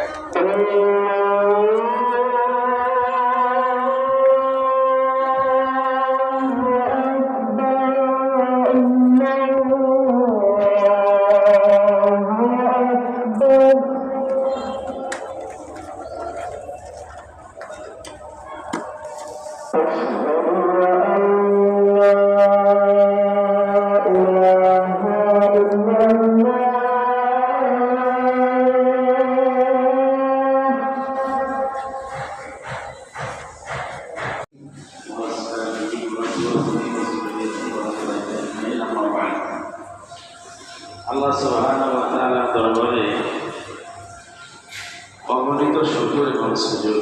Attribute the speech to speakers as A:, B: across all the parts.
A: আল্লাহ সুবহানাহু ওয়া তাআলার দরবারে অগণিত শুকর এবং সুযোগ।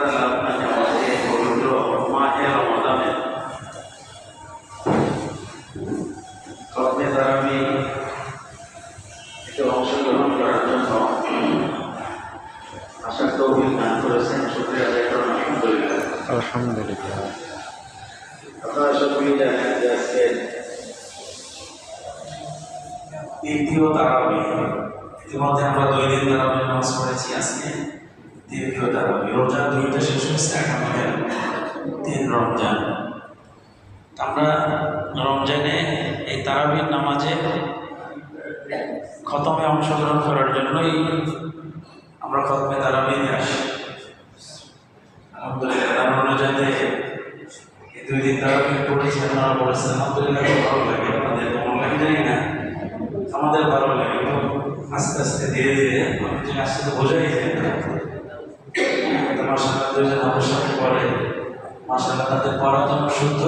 A: আল্লাহ আপনাকে আমাকে পবিত্র অংশগ্রহণ করার জন্য আশার তৌফিক দান
B: ইতিমধ্যে আমরা দুই দিন নামাজ পড়েছি আজকে দ্বিতীয় তারাবি রমজান দুইটা শেষ হয়েছে এখন তিন রমজান আমরা রমজানে এই তারাবির নামাজে খতমে অংশগ্রহণ করার জন্যই আমরা খতমে তারাবি নিয়ে আসি। আলহামদুলিল্লাহ, তার অনুযায়ী এই দুই দিন তারাবি পড়েছি আপনারা বলেছেন আলহামদুলিল্লাহ ভালো লাগে। আমাদের কেমন লাগে জানি না। আমাদের ভালো লাগে। তো আস্তে আস্তে, ধীরে ধীরে আস্তে আস্তে বোঝাই যায় মাসাল্লাহ দুজন আমার সাথে পড়ে। মাসাল্লাহ তাদের পড়া যেমন শুদ্ধ।